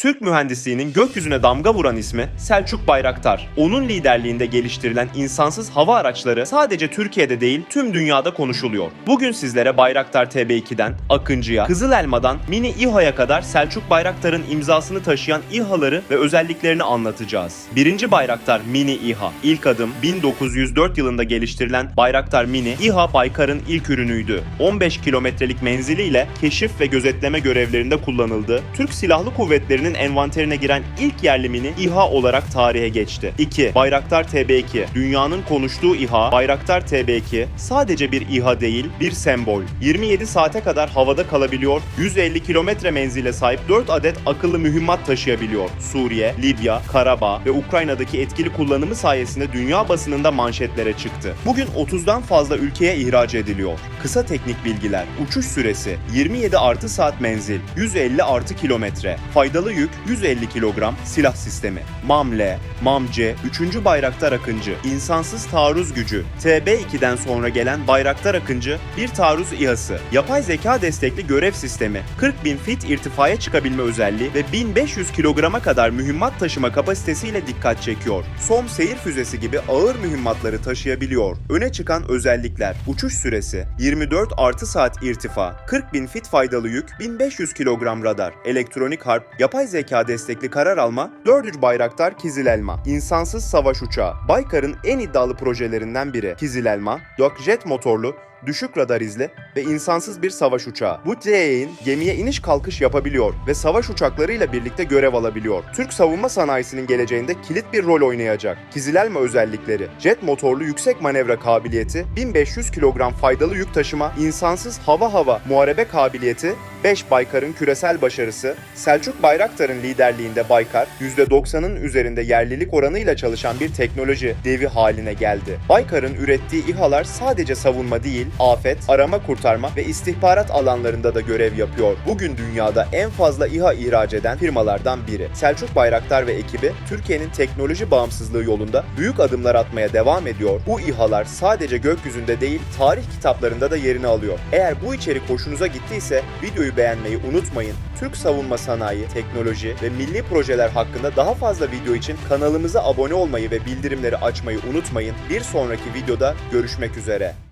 Türk mühendisliğinin gökyüzüne damga vuran ismi Selçuk Bayraktar. Onun liderliğinde geliştirilen insansız hava araçları sadece Türkiye'de değil tüm dünyada konuşuluyor. Bugün sizlere Bayraktar TB2'den Akıncı'ya, Kızıl Elma'dan Mini İHA'ya kadar Selçuk Bayraktar'ın imzasını taşıyan İHA'ları ve özelliklerini anlatacağız. Birinci Bayraktar Mini İHA. İlk adım 1904 yılında geliştirilen Bayraktar Mini, İHA Baykar'ın ilk ürünüydü. 15 kilometrelik menziliyle keşif ve gözetleme görevlerinde kullanıldı. Türk Silahlı Kuvvetleri'nin envanterine giren ilk yerli mini İHA olarak tarihe geçti. 2. Bayraktar TB2. Dünyanın konuştuğu İHA, Bayraktar TB2 sadece bir İHA değil, bir sembol. 27 saate kadar havada kalabiliyor, 150 kilometre menzile sahip 4 adet akıllı mühimmat taşıyabiliyor. Suriye, Libya, Karabağ ve Ukrayna'daki etkili kullanımı sayesinde dünya basınında manşetlere çıktı. Bugün 30'dan fazla ülkeye ihraç ediliyor. Kısa teknik bilgiler, uçuş süresi 27 artı saat menzil, 150 artı kilometre, faydalı yük 150 kilogram, silah sistemi, MAM-L, MAM-C, 3. Bayraktar Akıncı, insansız taarruz gücü, TB2'den sonra gelen Bayraktar Akıncı, bir taarruz İHA'sı, yapay zeka destekli görev sistemi, 40 bin fit irtifaya çıkabilme özelliği ve 1500 kilograma kadar mühimmat taşıma kapasitesiyle dikkat çekiyor. SOM seyir füzesi gibi ağır mühimmatları taşıyabiliyor. Öne çıkan özellikler, uçuş süresi, 24 artı saat irtifa, 40 bin fit faydalı yük, 1500 kilogram radar, elektronik harp, yapay zeka destekli karar alma, 4. Bayraktar Kizil Elma, insansız savaş uçağı, Baykar'ın en iddialı projelerinden biri. Kizil Elma, jet motorlu, düşük radar izli ve insansız bir savaş uçağı. Bu CE'in gemiye iniş kalkış yapabiliyor ve savaş uçaklarıyla birlikte görev alabiliyor. Türk savunma sanayisinin geleceğinde kilit bir rol oynayacak. Kizilelme özellikleri, jet motorlu yüksek manevra kabiliyeti, 1500 kilogram faydalı yük taşıma, insansız hava hava muharebe kabiliyeti, 5 Baykar'ın küresel başarısı, Selçuk Bayraktar'ın liderliğinde Baykar, %90'ın üzerinde yerlilik oranıyla çalışan bir teknoloji devi haline geldi. Baykar'ın ürettiği İHA'lar sadece savunma değil, afet, arama kurtarma ve istihbarat alanlarında da görev yapıyor. Bugün dünyada en fazla İHA ihraç eden firmalardan biri. Selçuk Bayraktar ve ekibi Türkiye'nin teknoloji bağımsızlığı yolunda büyük adımlar atmaya devam ediyor. Bu İHA'lar sadece gökyüzünde değil, tarih kitaplarında da yerini alıyor. Eğer bu içerik hoşunuza gittiyse videoyu beğenmeyi unutmayın. Türk savunma sanayi, teknoloji ve milli projeler hakkında daha fazla video için kanalımıza abone olmayı ve bildirimleri açmayı unutmayın. Bir sonraki videoda görüşmek üzere.